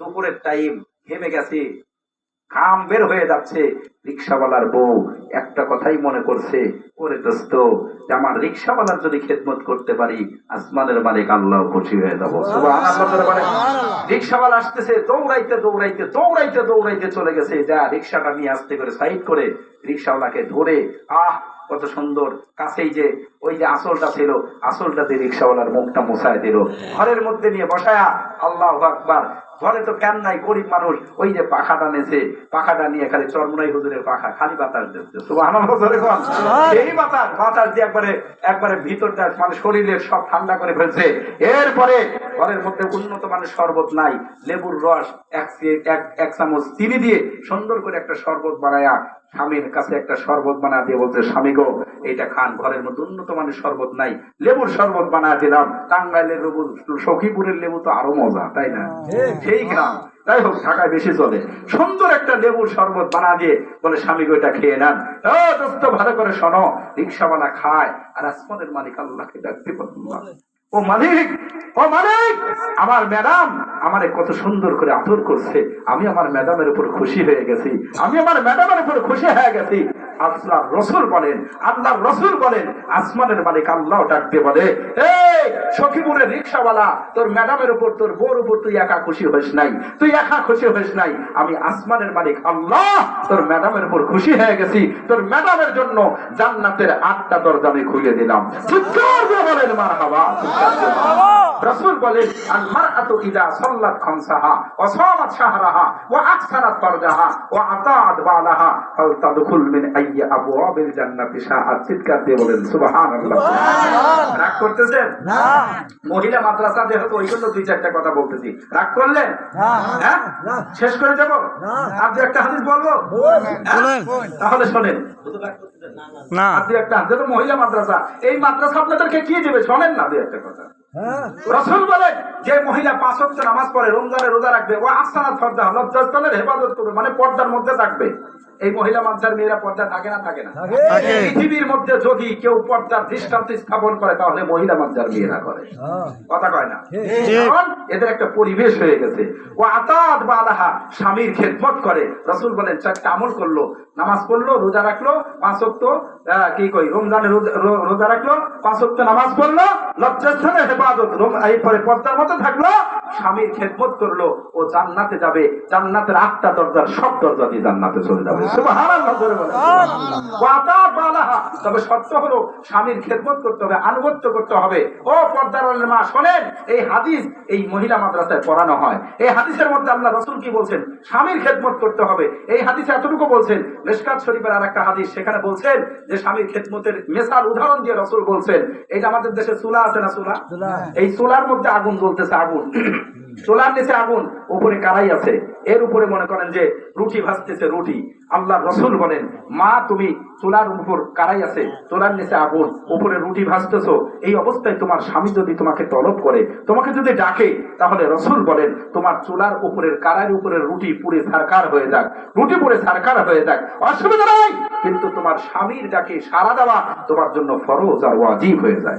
দুপুরের টাইম ঘেমে গেছে। ঘাম বের হয়ে যাচ্ছে রিক্সাওয়ালার বউ। একটা কথাই মনে করছে ওরে দোস্ত আমার রিক্সাওয়ালার যদি খেদমত করতে পারি আসমানের মালিক আল্লাহ খুশি হয়ে যাব। রিক্সাওয়ালা আসতেছে দৌড়াইতে দৌড়াইতে দৌড়াইতে দৌড়াইতে চলে গেছে। যা রিক্সাটা নিয়ে আসতে করে সাইড করে রিক্সাওয়ালাকে ধরে আহ কত সুন্দর। কাছেই যে ওই যে আসলটা ছিল আসলটা দিয়ে রিক্সাওয়ালার মুখটা মুছায় দিল। ঘরের মধ্যে নিয়ে বসায়া আল্লাহ আকবার। ঘরে তো ক্যান নাই গরিব মানুষ। ওই যে পাখাটা নেছে পাখাটা নিয়ে খালি চরমনাই হুজুরের পাখা খালি বাতাস দিচ্ছে। সুবহানাল্লাহ ধরে কোন। এই বাতাস বাতাস দিয়ে একবারে একবারে ভিতরটা মানে শরীরের সব ঠান্ডা করে ফেলছে। এরপরে ঘরের মধ্যে উন্নত মানের শরবত নাই লেবুর রস এক এক- এক চামচ চিনি দিয়ে সুন্দর করে একটা শরবত বানায়া স্বামীর কাছে একটা শরবত বানা দিয়ে বলছে স্বামী গো এইটা খান ঘরের মধ্যে উন্নত মানের শরবত নাই। লেবুর শরবত বানা দিলাম। টাঙ্গাইলের লেবু সখীপুরের লেবু তো আরও মজা তাই না? সেই গ্রাম। যাই হোক ঢাকায় বেশি চলে। সুন্দর একটা লেবুর শরবত বানা দিয়ে বলে স্বামী গো এটা খেয়ে নেন। দোস্ত ভালো করে শোনো। রিক্সাওয়ালা খায় আর আসমানের মালিক আল্লাহকে ডাকতে পারলাম ও মালিক ও মালিক, আমার ম্যাডাম আমারে কত সুন্দর করে আদর করছে। আমি আমার ম্যাডামের উপর খুশি হয়ে গেছি। আমি আমার ম্যাডামের উপর খুশি হয়ে গেছি। আল্লাহ রসুল বলেন আল্লাহ রসুল বলেন, আসমানের মালিক আল্লাহ ডাকতে বলে, এই সখীপুরের রিক্সাওয়ালা, তোর ম্যাডামের উপর, তোর বোর উপর তুই একা খুশি হইস নাই। তুই একা খুশি হইস নাই। আমি আসমানের মালিক, আল্লাহ! তোর ম্যাডামের উপর খুশি হয়ে গেছি। তোর ম্যাডামের জন্য জান্নাতের আটটা দরজা আমি খুলে দিলাম। চিৎকার রসুল বলেন আল মারআতু ইদা সাল্লাত খামসাহা ওয়া সামাত শাহরাহা ওয়া আকসারাত ফারজাহা ওয়া আতাআত বালাহা ফাল তাদখুল মিন আইয়ি আবওয়াবিল জান্নাতি শাআত চিৎকার দিয়ে বলেন, সুবহানাল্লাহ। রাগ করতেছেন? না। মহিলা মাদ্রাসা যেহেতু ওই জন্য দুই চারটা কথা বলতেছি। রাগ করলেন হ্যাঁ? শেষ করে যাব আর দু একটা হাদিস বলব? হ্যাঁ? তাহলে শোনেন। না। আর দু একটা হাদিস মহিলা মাদ্রাসা এই মাদ্রাসা আপনাদেরকে কি দেবে? শোনেন না দু একটা কথা। হ্যাঁ। রসুল বলেন যে মহিলা পাঁচ ওয়াক্ত নামাজ পড়ে রমজানে রোজা রাখবে ও আসানাত ফর্দা লজ্জাস্থানের হেফাজত করবে মানে পর্দার মধ্যে থাকবে। এই মহিলা মাদ্রাসার মেয়েরা পর্দা থাকে না থাকে না। পৃথিবীর মধ্যে যদি কেউ পর্দার দৃষ্টান্ত স্থাপন করে তাহলে মহিলা মাদ্রাসার মেয়েরা করে। হ্যাঁ। কথা কয় না? কারণ এদের একটা পরিবেশ হয়ে গেছে। ও আতাত বা আলাহা স্বামীর খেদমত করে। রসুল বলেন চারটা আমল করল। নামাজ পড়ল রোজা রাখল পাঁচ ওয়াক্ত, কি কই রমজানে রোজা- রাখল পাঁচ ওয়াক্ত নামাজ পড়ল লজ্জাস্থানে হেফাজত এরপরে পর্দার মতো থাকল স্বামীর খেদমত করল ও জান্নাতে যাবে। জান্নাতের আটটা দরজার সব দরজা দিয়ে জান্নাতে চলে যাবে। তবে শর্ত হলো স্বামীর খেদমত করতে হবে আনুগত্য করতে হবে। ও মা শোনেন এই হাদিস এই মহিলা মাদ্রাসায় পড়ানো হয়। এই হাদিসের মধ্যে আল্লাহ রসুল কি বলছেন? স্বামীর খেদমত করতে হবে। এই হাদিসে এতটুকু বলছেন মেশকাত শরীফের আর একটা হাদিস সেখানে বলছেন যে স্বামীর খেদমতের মেসাল উদাহরণ দিয়ে রসুল বলছেন এটা আমাদের দেশে চুলা আছে না চুলা। এই চুলার মধ্যে আগুন জ্বলতেছে আগুন। চুলার নিচে আগুন উপরে কারাই আছে। এর উপরে মনে করেন যে রুটি ভাজতেছে রুটি। আল্লাহ রসুল বলেন মা তুমি চুলার উপর কারাই আছে চুলার নিচে আগুন উপরে রুটি ভাজতেছো। এই অবস্থায় তোমার স্বামী যদি তোমাকে তলব করে তোমাকে যদি ডাকে তাহলে রসুল বলেন তোমার চুলার উপরের কারার উপরের রুটি পুরে সারকার হয়ে যাক রুটি পুরে সারকার হয়ে যাক। অসুবিধা নাই কিন্তু তোমার স্বামীর ডাকে সারা দেওয়া তোমার জন্য ফরজ আর ওয়াজিব হয়ে যায়।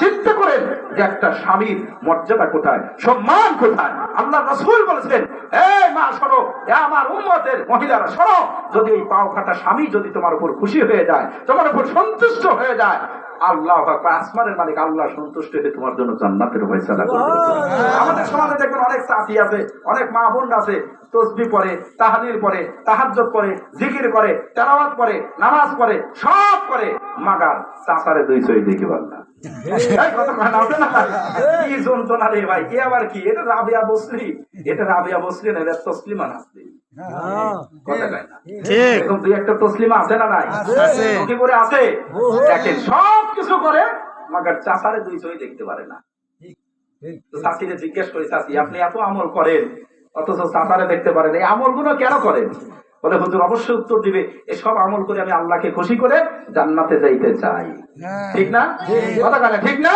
চিন্তা করেন যে একটা স্বামীর মর্যাদা কোথায়? সম্মান কোথায়? আল্লাহ রসুল বলেছেন, এই মা সরো আমার উম্মতের মহিলারা সরো যদি এই পাও ফাটা স্বামী যদি তোমার উপর খুশি হয়ে যায়, তোমার উপর সন্তুষ্ট হয়ে যায় আল্লাহ আসমানের মালিক আল্লাহ সন্তুষ্ট হয়ে তোমার জন্য জান্নাতের ফয়সালা করবে আমাদের সমাজে দেখবেন অনেক চাষি আছে অনেক মা বোন আছে তসবি পড়ে তাহাদির পড়ে তাহাজ্জত পড়ে জিকির করে তেলাওয়াত পড়ে নামাজ পড়ে সব করে মাগার চাষারে দুই ছয় দেখি না, কি যন্ত্রণা রে ভাই এ আবার কি? এটা রাবিয়া বসলি এটা রাবিয়া বসলি না এটা তসলিমা নাসলি হ্যাঁ কথা কয় না ঠিক। এরকম দুই একটা তসলিমা আছে না নাই? করে আছে। দেখেন সব কিছু করে মাগার চাষারে দুই দেখতে পারে না। চাষিরে জিজ্ঞেস করি চাষি আপনি এত আমল করেন অথচ চাষারে দেখতে পারেন এই আমলগুলো কেন করেন? বলে হুজুর অবশ্যই উত্তর দিবে। এসব আমল করে আমি আল্লাহকে খুশি করে জান্নাতে যাইতে চাই। ঠিক না? কথা কানে ঠিক না?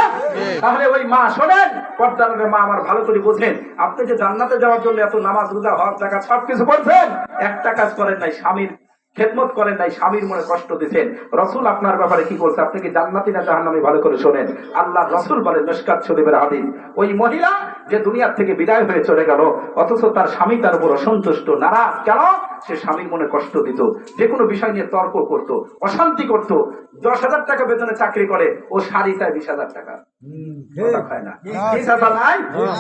তাহলে ওই মা শোনেন পর্দার মা আমার ভালো করে বোঝেন। আপনি যে জান্নাতে যাওয়ার জন্য এত নামাজ রোজা হওয়ার টাকা সবকিছু করছেন একটা কাজ করেন নাই স্বামীর খেদমত করেন নাই স্বামীর মনে কষ্ট দিচ্ছেন। রসুল আপনার ব্যাপারে কি বলছে? আপনি কি জান্নাতি না জাহান্নামি? ভালো করে শোনেন। আল্লাহ রসুল বলেন নস্কাত শরীফের হাদিস ওই মহিলা যে দুনিয়ার থেকে বিদায় হয়ে চলে গেল অথচ তার স্বামী তার উপর অসন্তুষ্ট নারাজ। কেন? সে স্বামীর মনে কষ্ট দিত যে কোনো বিষয় নিয়ে তর্ক করত অশান্তি করত। দশ হাজার টাকা বেতনে চাকরি করে ও শাড়ি চায় বিশ হাজার টাকা?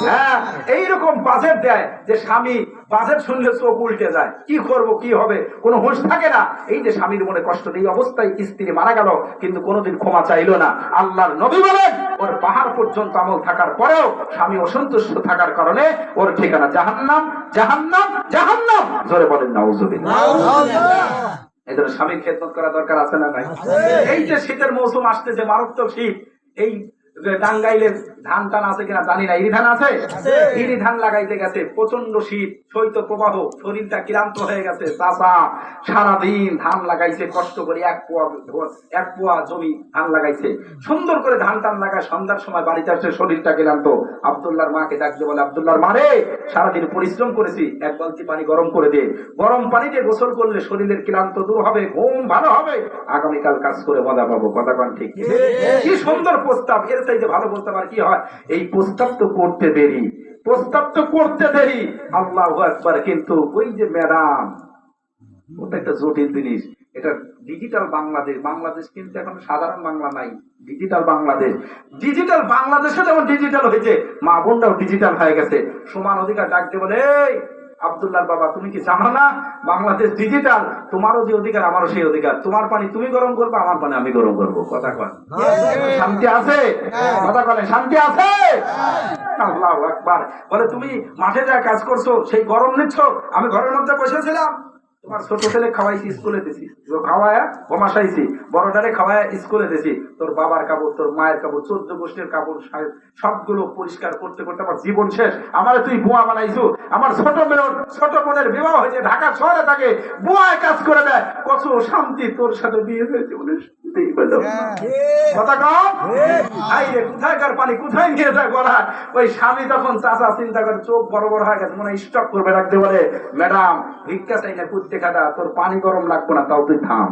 হ্যাঁ, এইরকম বাজেট দেয় যে স্বামী বাজেট শুনলে চোখ উল্টে যায়। কি করব কি হবে? কোনো হুঁশ থাকে না। এই যে স্বামীর মনে কষ্ট এই অবস্থায় স্ত্রী মারা গেল কিন্তু কোনোদিন ক্ষমা চাইলো না। আল্লাহর নবী বলেন ওর পাহাড় পর্যন্ত আমল থাকার পরেও স্বামী অসন্তুষ্ট থাকার কারণে ওর ঠিকানা জাহান্নাম জাহান্নাম জাহান্নাম। জোরে বলেন এই জন্য স্বামীর খেদমত করা দরকার আছে না নাই? এই যে শীতের মৌসুম আসতে যে মারাত্মক শীত। এই টাঙ্গাইলে ধান টান আছে কিনা জানি না ইরি ধান আছে। ইরি ধান লাগাইতে গেছে প্রচণ্ড শীত শৈত প্রবাহ শরীরটা ক্লান্ত হয়ে গেছে চাষা সারাদিন ধান লাগাইছে কষ্ট করে এক পোয়া এক পোয়া জমি ধান লাগাইছে। সুন্দর করে ধান টান লাগায় সন্ধ্যার সময় বাড়িতে আসছে শরীরটা ক্লান্ত। আবদুল্লার মাকে ডাকতে বলে আবদুল্লার মারে সারাদিন পরিশ্রম করেছি, এক বালতি পানি গরম করে দে গরম পানি দিয়ে গোসল করলে শরীরের ক্লান্ত দূর হবে, ঘুম ভালো হবে। আগামীকাল কাজ করে মজা পাবো, কথা কন ঠিক কি সুন্দর প্রস্তাব, এর চাইতে ভালো প্রস্তাব আর কি হয়? এই প্রস্তাব তো করতে দেরি, প্রস্তাব তো করতে দেরি। আল্লাহ একবার কিন্তু ওই যে ম্যাডাম, ওটা একটা জটিল জিনিস। এটা ডিজিটাল বাংলাদেশ বাংলাদেশ কিন্তু এখন সাধারণ বাংলা নাই ডিজিটাল বাংলাদেশ। ডিজিটাল বাংলাদেশে যেমন ডিজিটাল হয়েছে মা বোনরাও ডিজিটাল হয়ে গেছে। সমান অধিকার ডাকতে বলে এই আব্দুল্লাহ বাবা তুমি কি জানো না? বাংলাদেশ ডিজিটাল তোমারও যে অধিকার আমারও সেই অধিকার। তোমার পানি তুমি গরম করবে আমার পানি আমি গরম করব। কথা কন। শান্তি আছে? কথা বলে শান্তি আছে? আল্লাহ একবার বলে তুমি মাঠে যা কাজ করছ সেই গরম নিচ্ছ আমি ঘরের মধ্যে বসেছিলাম। তোমার ছোট ছেলে খাওয়াইছি, স্কুলে দিছি। খাওয়ায়া বড়টারে খাওয়ায়া স্কুলে দিছি। তোর বাবার কাপড়, তোর মায়ের কাপড়, চোদ্দ গোষ্ঠীর কাপড় সবগুলো পরিষ্কার করতে করতে আমার জীবন শেষ। আমার তুই বুয়া বানাইছো। আমার ছোট মেয়ের, ছোট বোনের বিবাহ হয়েছে ঢাকা শহরে থাকে। বুয়ায় কাজ করে দেয়। কত শান্তি তোর সাথে বিয়ে হয়েছে বলে শান্তি পেলাম না। কথা কম আই রে কোথায়কার পানি কোথায় নিয়ে যায় গলা ওই স্বামী তখন চাচা চিন্তা করে চোখ বড় বড় হয়ে গেছে মনে স্টক করবে রাখতে বলে ম্যাডাম ভিক্ষা চাই না কুত্তে খাটা তোর পানি গরম লাগবো না তাও তুই থাম।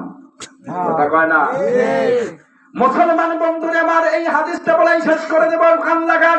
কথা কয় না? মুসলমান বন্ধুরে আমার এই হাদিসটা বলাই শেষ করে দেবো কান লাগা